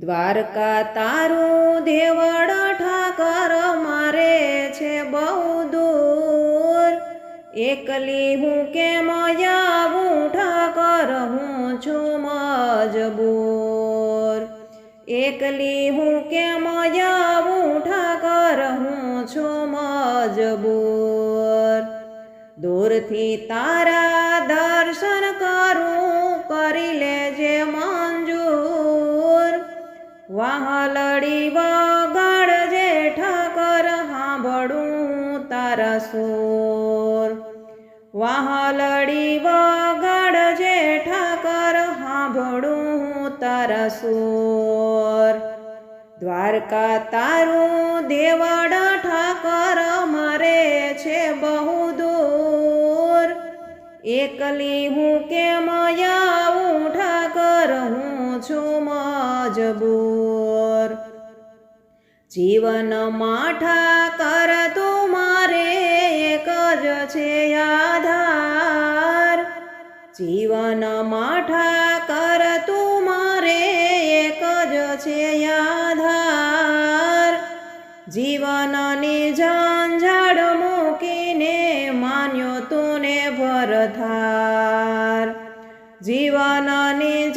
દ્વારકા તારું દેવળ ઠાકર મારે છે બહુ દૂર. એકલી હું કેમ આવું ઠાકર? હું છું મજબૂર. એકલી હું કેમ આવું ઠાકર? હું છું મજબૂર. દૂરથી તારા દર્શન કરી વાહલડી વગાડજે ઠાકર સાંભળું તારા સોર. વાહલડી વગાડજે ઠાકર સાંભળું તારા સોર. દ્વારકા તારું દેવડ ઠાકર મારે છે બહુ દૂર. એકલી હું કેમ આવું ઠાકર? હું છું મજબૂર. જીવન માઠા કર તો મારે એક જ છે આધાર. જીવન માઠા કર તું મારે એક જ છે આધાર. જીવનની ઝંઝાડ મૂકીને માન્યો તુને ભરથાર જીવનની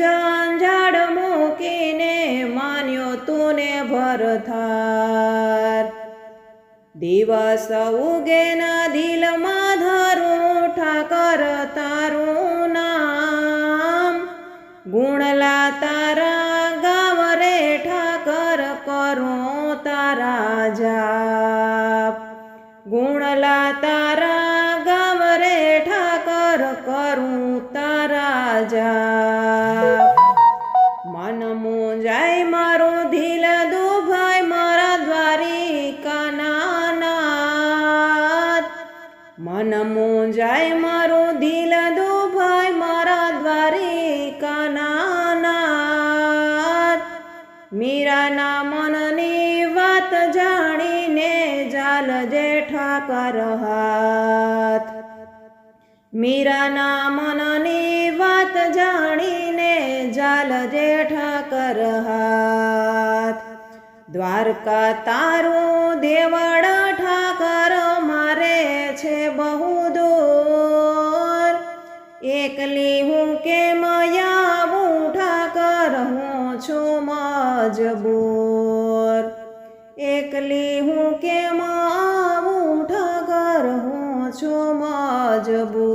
તુને ભરથાર દિવસ ઉગે ના દિલમાં ધારું ઠાકર તારું નામ ગુણલા તારા ગાવ રે ઠાકર કરો તારા જાપ ગુણલા તારા ગાવ રે ઠાકર કરું તારા જાપ મન મુંજાય મારું દિલ દુભાઈ મારા દ્વારિકાના નાથ મીરાના મનની વાત જાણીને જાલ જેઠા કર હાથ મીરાના મનની વાત જાણીને જાલ જેઠા કર હાથ દ્વારકા તારું દેવળ એકલી હું કેમ ઊઠા કરું છું મજબૂર. એકલી હું કેમ ઊઠા કરું છું મજબૂર.